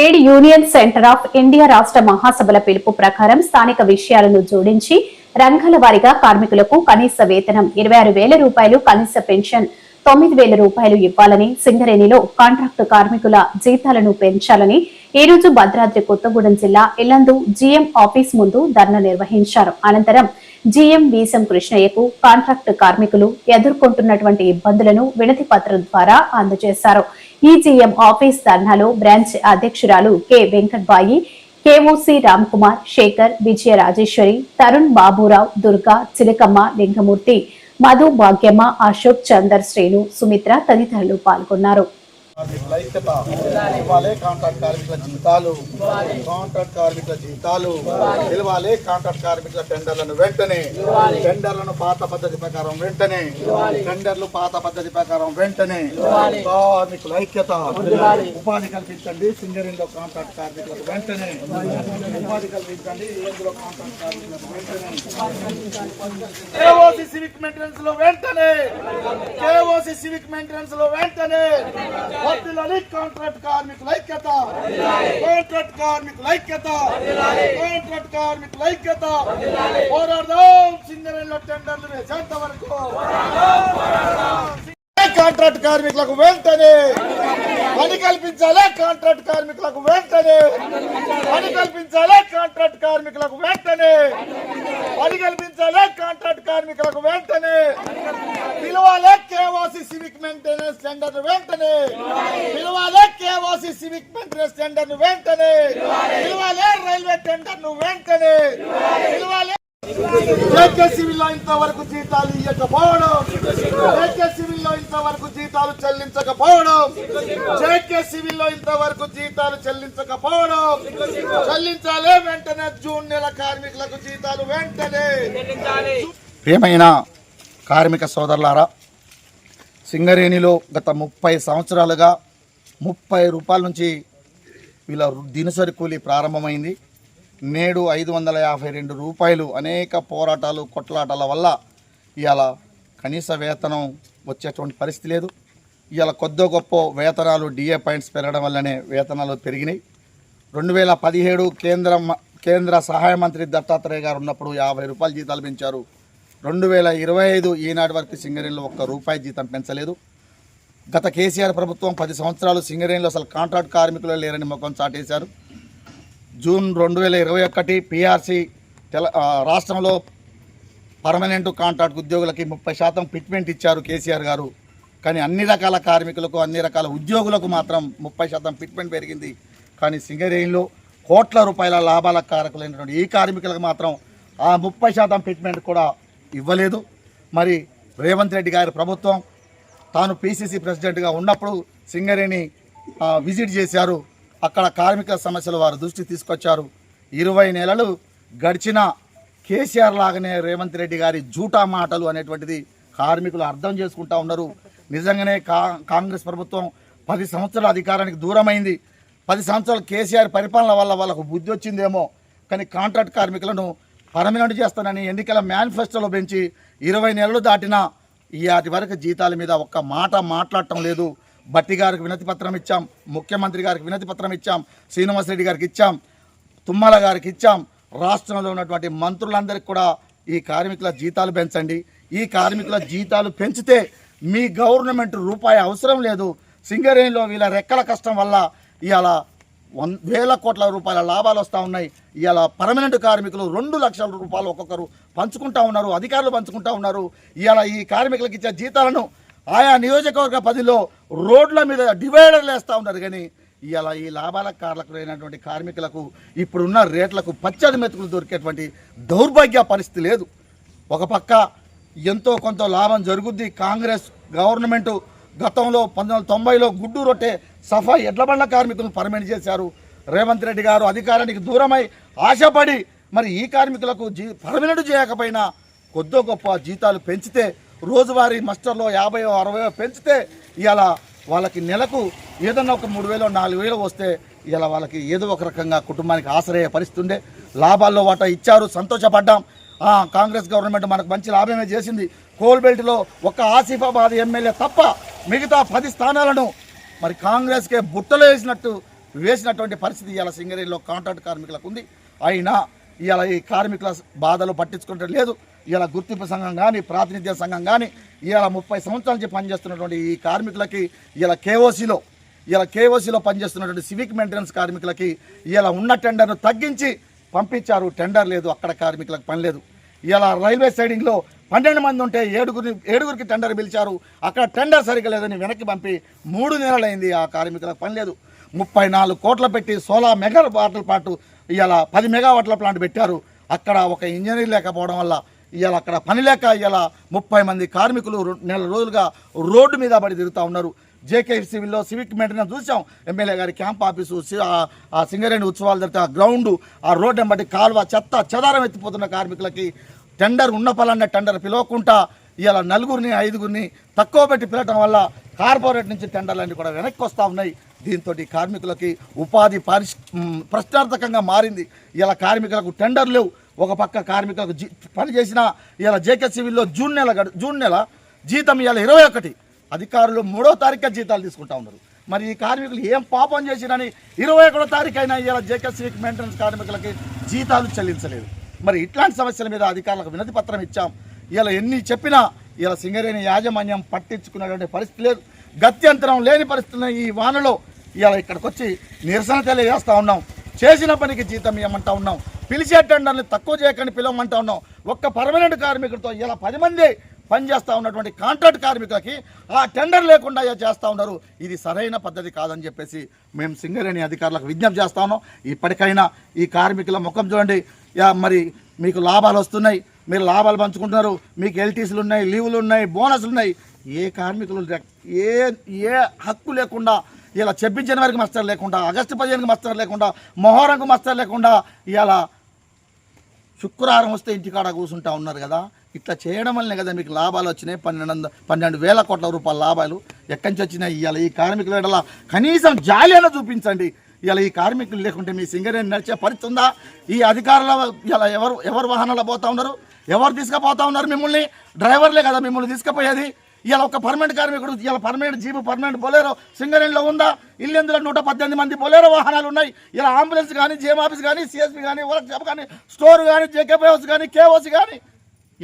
Trade union centre of India రాష్ట్ర మహాసభల పిలుపు ప్రకారం స్థానిక విషయాలను జోడించి రంగాల వారీగా కార్మికులకు కనీస వేతనం ఇరవై ఆరు వేల రూపాయలు కనీస పెన్షన్ తొమ్మిది వేల రూపాయలు ఇవ్వాలని సింగరేణిలో కాంట్రాక్టు కార్మికుల జీతాలను పెంచాలని ఈ రోజు భద్రాద్రి కొత్తగూడెం జిల్లా ఇల్లందు జీఎం ఆఫీస్ ముందు ధర్నా నిర్వహించారు. అనంతరం జీఎం వీసం కృష్ణయ్యకు కాంట్రాక్టు కార్మికులు ఎదుర్కొంటున్నటువంటి ఇబ్బందులను వినతి పత్రం ద్వారా అందజేశారు. ఈజీఎం ఆఫీస్ ధర్నాలో బ్రాంచ్ అధ్యక్షురాలు K Venkatbai K O C Ram Kumar Sekhar Vijaya Rajeshwari Tarun Baburao Durga Chilakamma Lingamurthy Madhu Bhagyamma Ashok Chander Srenu Sumitra తదితరులు పాల్గొన్నారు. ఐక్యత ఇవ్వాలి కాంట్రాక్ట్ కార్మికుల జీతాలు. కాంట్రాక్ట్ కార్మికుల జీతాలు. నిలవాలి. కాంట్రాక్ట్ కార్మికుల టెండర్లను వెంటనే. టెండర్లను పాత పద్ధతి ప్రకారం వెంటనే. టెండర్లు పాత పద్ధతి ప్రకారం వెంటనే. కార్మికుల ఐక్యత. ఉపాధి కల్పించండి. సింగరేణిలో కాంట్రాక్ట్ కార్మికులకు వెంటనే. ఉపాధి కల్పించండి. ఏడులో కాంట్రాక్ట్ కార్మికులకు వెంటనే. సివిక్ మెయింటెనెన్స్లో వెంటనే. కేఓసి సివిక్ మెయింటెనెన్స్లో వెంటనే. వర్ధిల్లాలి కాంట్రాక్ట్ కార్మికుల ఐక్యత. కాంట్రాక్ట్ కార్మికుల ఐక్యత. కాంట్రాక్ట్ కార్మికుల ఐక్యత. పోరాడదాం సింగరేళ్ళ టెండర్లు వేసేంత వరకు. కాంట్రాక్ట్ కార్మికులకు వెంటనే పని కల్పించాలి కాంట్రాక్ట్ కార్మికులకు వెంటనే. పని కల్పించాలి కాంట్రాక్ట్ కార్మికులకు వెంటనే. పని కల్పించాలి కాంట్రాక్ట్ కార్మికులకు వెంటనే పిలవాలి కేఓసి సివిక్ మెయింటెనెన్స్ టెండర్ వెంటనే పిలవాలి కేఓసి సివిక్ మెయింటెనెన్స్ టెండర్ వెంటనే పిలవాలి రైల్వే టెండర్ను వెంటనే పిలవాలి. జేకే సివిల్లో ఇంతవరకు జీతాలు ఇవ్వకపోవడం జేకే సివిల్లో ఇంతవరకు జీతాలు చెల్లించకపోవడం. జేకే సివిల్లో ఇంతవరకు జీతాలు చెల్లించకపోవడం. చెల్లించాలి వెంటనే జూన్ నెల కార్మికులకు జీతాలు వెంటనే. ప్రియమైన కార్మిక సోదరులారా సింగరేణిలో గత ముప్పై సంవత్సరాలుగా ముప్పై రూపాయల నుంచి వీళ్ళ దినసరి కూలీ ప్రారంభమైంది. నేడు ఐదు వందల యాభై రెండు రూపాయలు అనేక పోరాటాలు కొట్లాటాల వల్ల ఇవాళ కనీస వేతనం వచ్చేటువంటి పరిస్థితి లేదు. ఇవాళ కొద్దో గొప్ప వేతనాలు డిఏ పాయింట్స్ పెరగడం వల్లనే వేతనాలు పెరిగినాయి. రెండు వేల పదిహేడు కేంద్ర కేంద్ర సహాయ మంత్రి దత్తాత్రేయ గారు ఉన్నప్పుడు యాభై రూపాయలు జీతాలు పెంచారు. రెండు వేల ఇరవై ఐదు ఈనాటి వరకు సింగరేణిలో ఒక్క రూపాయి జీతం పెంచలేదు. గత కేసీఆర్ ప్రభుత్వం పది సంవత్సరాలు సింగరేణిలో అసలు కాంట్రాక్ట్ కార్మికులు లేరని ముఖం చాటేశారు. జూన్ రెండు వేల ఇరవై ఒకటి పీఆర్సీ తెల రాష్ట్రంలో పర్మనెంట్ కాంట్రాక్ట్ ఉద్యోగులకి ముప్పై శాతం ఫిట్మెంట్ ఇచ్చారు కేసీఆర్ గారు. కానీ అన్ని రకాల కార్మికులకు అన్ని రకాల ఉద్యోగులకు మాత్రం ముప్పై శాతం ఫిట్మెంట్ పెరిగింది. కానీ సింగరేణిలో కోట్ల రూపాయల లాభాల కారకులైనటువంటి ఈ కార్మికులకు మాత్రం ఆ ముప్పై శాతం ఫిట్మెంట్ కూడా ఇవ్వలేదు. మరి రేవంత్ రెడ్డి గారి ప్రభుత్వం తాను పిసిసి ప్రెసిడెంట్గా ఉన్నప్పుడు సింగరేణి విజిట్ చేశారు. అక్కడ కార్మికుల సమస్యలు వారు దృష్టి తీసుకొచ్చారు. ఇరవై నెలలు గడిచిన కేసీఆర్ లాగానే రేవంత్ రెడ్డి గారి జూటా మాటలు అనేటువంటిది కార్మికులు అర్థం చేసుకుంటా ఉన్నారు. నిజంగానే కా కాంగ్రెస్ ప్రభుత్వం పది సంవత్సరాల అధికారానికి దూరమైంది. పది సంవత్సరాలు కేసీఆర్ పరిపాలన వల్ల వాళ్ళకు బుద్ధి వచ్చిందేమో. కానీ కాంట్రాక్ట్ కార్మికులను పర్మనెంట్ చేస్తానని ఎన్నికల మేనిఫెస్టోలో పెంచి ఇరవై నెలలు దాటిన ఇవాటి వరకు జీతాల మీద ఒక్క మాట మాట్లాడటం లేదు. బట్టి గారికి వినతి పత్రం ఇచ్చాం ముఖ్యమంత్రి గారికి వినతి పత్రం ఇచ్చాం శ్రీనివాసరెడ్డి గారికి ఇచ్చాం తుమ్మల గారికి ఇచ్చాం. రాష్ట్రంలో ఉన్నటువంటి మంత్రులందరికీ కూడా ఈ కార్మికుల జీతాలు పెంచండి. ఈ కార్మికుల జీతాలు పెంచితే మీ గవర్నమెంట్ రూపాయి అవసరం లేదు. సింగరేణిలో వీళ్ళ రెక్కల కష్టం వల్ల ఇవాళ వన్ వేల కోట్ల రూపాయల లాభాలు వస్తూ ఉన్నాయి. ఇవాళ పర్మనెంట్ కార్మికులు రెండు లక్షల రూపాయలు ఒక్కొక్కరు పంచుకుంటా ఉన్నారు అధికారులు పంచుకుంటా ఉన్నారు. ఇవాళ ఈ కార్మికులకు ఇచ్చే జీతాలను ఆయా నియోజకవర్గ పదిలో రోడ్ల మీద డివైడర్లు వేస్తూ ఉన్నారు. కానీ ఇవాళ ఈ లాభాల కారకులైనటువంటి కార్మికులకు ఇప్పుడున్న రేట్లకు పచ్చడి మెతుకులు దొరికేటువంటి దౌర్భాగ్య పరిస్థితి లేదు. ఒక పక్క ఎంతో కొంత లాభం జరుగుద్ది. కాంగ్రెస్ గవర్నమెంటు గతంలో పంతొమ్మిది వందల తొంభైలో గుడ్డు రొట్టె సఫా ఎడ్లబండ్ల కార్మికులను పర్మనెంట్ చేశారు. రేవంత్ రెడ్డి గారు అధికారానికి దూరమై ఆశపడి మరి ఈ కార్మికులకు జీ పర్మనెంట్ చేయకపోయినా కొద్దో గొప్ప జీతాలు పెంచితే రోజువారీ మస్టర్లో యాభై అరవై పెంచితే ఇలా వాళ్ళకి నెలకు ఏదన్నా ఒక మూడు వేలు నాలుగు వేలు వస్తే ఇలా వాళ్ళకి ఏదో ఒక రకంగా కుటుంబానికి ఆశ్రయ పరిస్థితి ఉండే లాభాల్లో వాటా ఇచ్చారు సంతోషపడ్డాం. కాంగ్రెస్ గవర్నమెంట్ మనకు మంచి లాభమే చేసింది. కోల్బెల్ట్లో ఒక ఆసిఫాబాద్ ఎమ్మెల్యే తప్ప మిగతా పది స్థానాలను మరి కాంగ్రెస్కే బుట్టలు వేసినట్టు వేసినటువంటి పరిస్థితి ఇవాళ సింగరేణిలో కాంట్రాక్ట్ కార్మికులకు ఉంది. అయినా ఇవాళ ఈ కార్మికుల బాధలు పట్టించుకోవటం లేదు. ఇవాళ గుర్తింపు సంఘం కానీ ప్రాతినిధ్య సంఘం కానీ ఇవాళ ముప్పై సంవత్సరాల నుంచి పనిచేస్తున్నటువంటి ఈ కార్మికులకి ఇలా కేఓసీలో ఇలా కేఓసీలో పనిచేస్తున్నటువంటి సివిక్ మెయింటెనెన్స్ కార్మికులకి ఇలా ఉన్న టెండర్ను తగ్గించి పంపించారు. టెండర్ లేదు. అక్కడ కార్మికులకు పని లేదు. ఇలా రైల్వే సైడింగ్లో పన్నెండు మంది ఉంటే ఏడుగురి ఏడుగురికి టెండర్ పిలిచారు. అక్కడ టెండర్ సరిగ్గా లేదని వెనక్కి పంపి మూడు నెలలైంది ఆ కార్మికులకు పని లేదు. ముప్పై నాలుగు కోట్లు పెట్టి సోలా మెగా వాటర్ పాటు ఇవాళ పది మెగావాట్ల ప్లాంట్ పెట్టారు. అక్కడ ఒక ఇంజనీర్ లేకపోవడం వల్ల ఇవాళ అక్కడ పని లేక ఇవాళ ముప్పై మంది కార్మికులు నెల రోజులుగా రోడ్డు మీద పడి తిరుగుతూ ఉన్నారు. జేకే సివిల్లో సివిక్ మెయింటెనెన్స్ చూసాం ఎమ్మెల్యే గారి క్యాంప్ ఆఫీసు ఆ- సింగరేణి ఉత్సవాలు జరిగితే ఆ గ్రౌండ్ ఆ రోడ్డు బట్టి కాలువ చెత్త చెదారం ఎత్తిపోతున్న కార్మికులకి టెండర్ ఉన్న పలాన్న టెండర్ పిలవకుండా ఇలా నలుగురిని ఐదుగురిని తక్కువ పెట్టి పిలవటం వల్ల కార్పొరేట్ నుంచి టెండర్లన్నీ కూడా వెనక్కి వస్తూ ఉన్నాయి. దీంతో కార్మికులకి ఉపాధి పరిష్ ప్రశ్నార్థకంగా మారింది. ఇలా కార్మికులకు టెండర్ లేవు. ఒక పక్క కార్మికులకు జీ పని చేసిన ఇలా జేకే సివిల్లో జూన్ నెల గడు- జూన్ నెల జీతం ఇవాళ ఇరవై ఒకటి. అధికారులు మూడో తారీఖు జీతాలు తీసుకుంటా ఉన్నారు. మరి ఈ కార్మికులు ఏం పాపం చేసినని ఇరవై ఒకటో తారీఖు అయినా ఇలా జేకే సివిక్ మెయింటెనెన్స్ కార్మికులకి జీతాలు చెల్లించలేదు. మరి ఇట్లాంటి సమస్యల మీద అధికారులకు వినతి పత్రం ఇచ్చాం. ఇలా ఎన్ని చెప్పినా ఇలా సింగరేణి యాజమాన్యం పట్టించుకున్నటువంటి పరిస్థితి లేదు. గత్యంతరం లేని పరిస్థితుల్లో ఈ వానలో ఇలా ఇక్కడికి వచ్చి నిరసన తెలియజేస్తూ ఉన్నాం. చేసిన పనికి జీతం ఇవ్వమంటా ఉన్నాం. పిలిచే టెండర్ని తక్కువ చేయకండి పిలవమంటా ఉన్నాం. ఒక్క పర్మనెంట్ కార్మికుడితో ఇలా పది మంది పనిచేస్తూ ఉన్నటువంటి కాంట్రాక్ట్ కార్మికులకి ఆ టెండర్ లేకుండా ఇలా చేస్తూ ఉన్నారు. ఇది సరైన పద్ధతి కాదని చెప్పేసి మేము సింగరేణి అధికారులకు విజ్ఞప్తి చేస్తా ఉన్నాం. ఇప్పటికైనా ఈ కార్మికుల ముఖం చూడండి. మరి మీకు లాభాలు వస్తున్నాయి. మీరు లాభాలు పంచుకుంటున్నారు. మీకు ఎల్టీసీలు ఉన్నాయి లీవులు ఉన్నాయి బోనస్లు ఉన్నాయి. ఏ కార్మికులు ఏ ఏ హక్కు లేకుండా ఇలా చెబ్బి జనవరికి మస్టర్ లేకుండా ఆగస్టు పదిహేనుకి మస్టర్ లేకుండా మొహరంకు మస్టర్ లేకుండా ఇలా శుక్రవారం వస్తే ఇంటికాడ కూర్చుంటా ఉన్నారు కదా. ఇట్లా చేయడం వల్లనే కదా మీకు లాభాలు వచ్చినాయి. పన్నెండు పన్నెండు వేల కోట్ల రూపాయల లాభాలు ఎక్కడి నుంచి వచ్చినాయి? ఇవాళ ఈ కార్మికుల ఎడల కనీసం జాలి అయినా చూపించండి. ఇలా ఈ కార్మికులు లేకుంటే మీ సింగరేణి నడిచే పరిస్థితి ఉందా? ఈ అధికారుల ఇలా ఎవరు ఎవరు వాహనాలు పోతా ఉన్నారు? ఎవరు తీసుకుపోతా ఉన్నారు మిమ్మల్ని? డ్రైవర్లే కదా మిమ్మల్ని తీసుకుపోయేది. ఇలా ఒక పర్మనెంట్ కార్మికుడు ఇలా పర్మనెంట్ జీపు పర్మనెంట్ బొలేరో సింగరేణిలో ఉందా? ఇల్లెందులో నూట పద్దెనిమిది మంది బొలేరో వాహనాలు ఉన్నాయి. ఇలా అంబులెన్స్ కానీ జేఎం ఆఫీస్ కానీ సిఎస్పి కానీ వర్క్షాప్ కానీ స్టోర్ కానీ జేకేపీ హౌస్ కానీ కేఓసి కానీ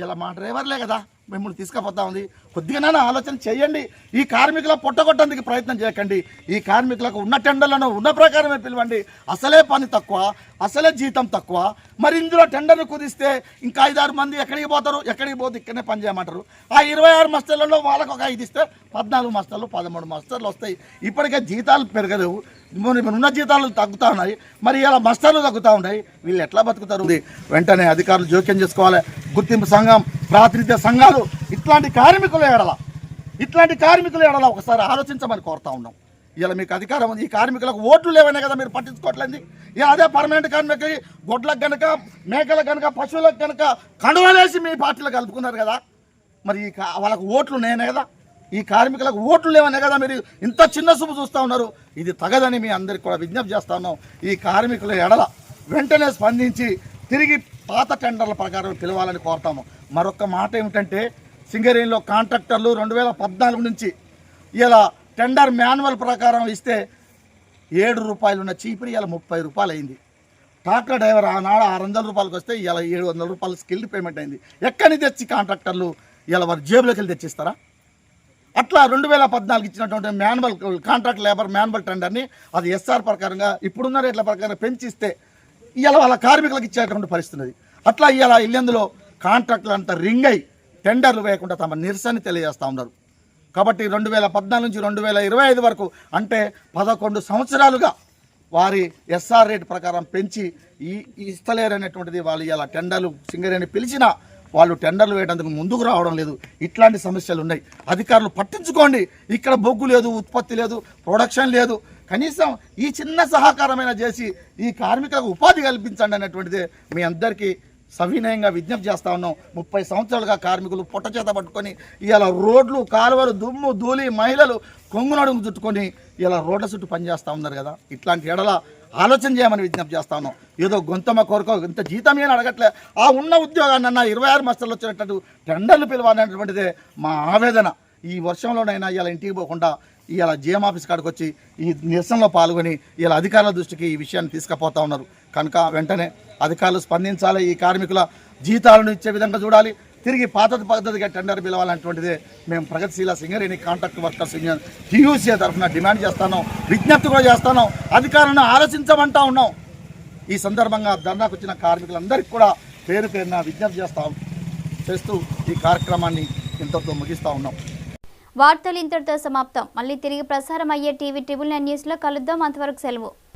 ఇలా మా డ్రైవర్లే కదా మిమ్మల్ని తీసుకుపోతా ఉంది. కొద్దిగానైనా ఆలోచన చేయండి. ఈ కార్మికుల పొట్టగొట్టేందుకు ప్రయత్నం చేయకండి. ఈ కార్మికులకు ఉన్న టెండర్లను ఉన్న ప్రకారమే పిలవండి. అసలే పని తక్కువ అసలే జీతం తక్కువ. మరి ఇందులో టెండర్ను కుదిస్తే ఇంకా ఐదారు మంది ఎక్కడికి పోతారు? ఎక్కడికి పోతే ఇక్కడనే పని చేయమంటారు. ఆ ఇరవై ఆరు మాస్టర్లలో వాళ్ళకు ఒక ఐదు ఇస్తే పద్నాలుగు మాస్టర్లు పదమూడు మాస్టర్లు వస్తాయి. ఇప్పటికే జీతాలు పెరగలేవు ఉన్న జీతాలు తగ్గుతూ ఉన్నాయి. మరి ఇలా మస్తాలు తగ్గుతూ ఉన్నాయి. వీళ్ళు ఎట్లా బతుకుతారు? వెంటనే అధికారులు జోక్యం చేసుకోవాలి. గుర్తింపు సంఘం ప్రాతినిధ్య సంఘాలు ఇట్లాంటి కార్మికుల ఎడల ఇట్లాంటి కార్మికుల ఎడల ఒకసారి ఆలోచించమని కోరుతా ఉన్నాం. ఇలా మీకు అధికారం ఉంది ఈ కార్మికులకు ఓట్లు లేవనే కదా మీరు పట్టించుకోవట్లేదు? ఇక అదే పర్మనెంట్ కార్మికులకి గొడ్లకు కనుక మేకలకు కనుక పశువులకు కనుక కండువలేసి మీ పార్టీలో కలుపుకున్నారు కదా? మరి ఈ కా- వాళ్ళకు ఓట్లు నేనే కదా? ఈ కార్మికులకు ఓట్లు లేవనే కదా మీరు ఇంత చిన్న చూపు చూస్తూ ఉన్నారు? ఇది తగదని మీ అందరికి కూడా విజ్ఞప్తి చేస్తా ఉన్నాం. ఈ కార్మికుల ఎడల వెంటనే స్పందించి తిరిగి పాత టెండర్ల ప్రకారం పిలవాలని కోరుతాము మరొక మాట ఏమిటంటే సింగరేణిలో కాంట్రాక్టర్లు రెండు వేల పద్నాలుగు నుంచి ఇలా టెండర్ మాన్యువల్ ప్రకారం ఇస్తే ఏడు రూపాయలు ఉన్న చీపురి ఇలా ముప్పై రూపాయలు అయింది ట్రాక్టర్ డ్రైవర్ ఆనాడు ఆరు వందల రూపాయలకు వస్తే ఇలా ఏడు వందల రూపాయలు స్కిల్డ్ పేమెంట్ అయింది. ఎక్కడి తెచ్చి కాంట్రాక్టర్లు ఇలా వారి జేబులోకి వెళ్ళి తెచ్చిస్తారా? అట్లా రెండు వేల పద్నాలుగు ఇచ్చినటువంటి మాన్యువల్ కాంట్రాక్ట్ లేబర్ మాన్యువల్ టెండర్ని అది ఎస్ఆర్ ప్రకారంగా ఇప్పుడున్న రేట్ల ప్రకారం పెంచిస్తే ఇలా వాళ్ళ కార్మికులకు ఇచ్చేటువంటి పరిస్థితి అట్లా ఇలా ఇల్లందులో కాంట్రాక్టులు అంతా రింగ్ అయి టెండర్లు వేయకుండా తమ నిరసన తెలియజేస్తూ ఉన్నారు. కాబట్టి రెండు వేల పద్నాలుగు నుంచి రెండు వేల ఇరవై ఐదు వరకు అంటే పదకొండు సంవత్సరాలుగా వారి ఎస్ఆర్ రేట్ ప్రకారం పెంచి ఈ ఇస్తలేరనేటువంటిది వాళ్ళు ఇలా టెండర్లు సింగరేణి పిలిచినా వాళ్ళు టెండర్లు వేయడానికి ముందుకు రావడం లేదు. ఇట్లాంటి సమస్యలు ఉన్నాయి. అధికారులు పట్టించుకోండి. ఇక్కడ బొగ్గు లేదు ఉత్పత్తి లేదు ప్రొడక్షన్ లేదు. కనీసం ఈ చిన్న సహకారమైన చేసి ఈ కార్మికులకు ఉపాధి కల్పించండి అనేటువంటిది మీ అందరికీ సవినయంగా విజ్ఞప్తి చేస్తా ఉన్నాం. ముప్పై సంవత్సరాలుగా కార్మికులు పొట్ట చేత పట్టుకొని ఇలా రోడ్లు కాలువలు దుమ్ము ధూళి మహిళలు కొంగునడుము చుట్టుకొని ఇలా రోడ్ల చుట్టూ పనిచేస్తూ ఉన్నారు కదా. ఇట్లాంటి ఎడల ఆలోచన చేయమని విజ్ఞప్తి చేస్తా ఉన్నాం. ఏదో గొంతమ్మ కోరుకో ఇంత జీతం ఏని అడగట్లే. ఆ ఉన్న ఉద్యోగాన్ని అన్న ఇరవై ఆరు మస్తలు వచ్చినట్టు టెండర్లు పిలవాలనేటువంటిదే మా ఆవేదన. ఈ వర్షంలోనైనా ఇలా ఇంటికి పోకుండా ఇలా జిఎం ఆఫీస్ కాడికి వచ్చి ఈ నిరసనలో పాల్గొని ఇలా అధికారుల దృష్టికి ఈ విషయాన్ని తీసుకుపోతా ఉన్నారు. కనుక వెంటనే అధికారులు స్పందించాలి. ఈ కార్మికుల జీతాలను ఇచ్చే విధంగా చూడాలి. తిరిగి పాత పద్ధతిగా టెండర్ పిలవాలన్నటువంటిది మేము ప్రగతిశీల Singareni contract workers union TUC తరఫున డిమాండ్ చేస్తాను విజ్ఞప్తి కూడా చేస్తాను అధికారులను ఆలోచించమంటా ఉన్నాం. ఈ సందర్భంగా ధర్నాకు వచ్చిన కార్మికులందరికీ కూడా పేరు పేరున విజ్ఞప్తి చేస్తాం చేస్తూ ఈ కార్యక్రమాన్ని ఇంతతో ముగిస్తూ ఉన్నాం. వార్తలు ఇంతటితో సమాప్తం. మళ్ళీ తిరిగి ప్రసారం అయ్యే టీవీ ట్రిబుల్ నైన్ న్యూస్లో కలుద్దాం. అంతవరకు సెలవు.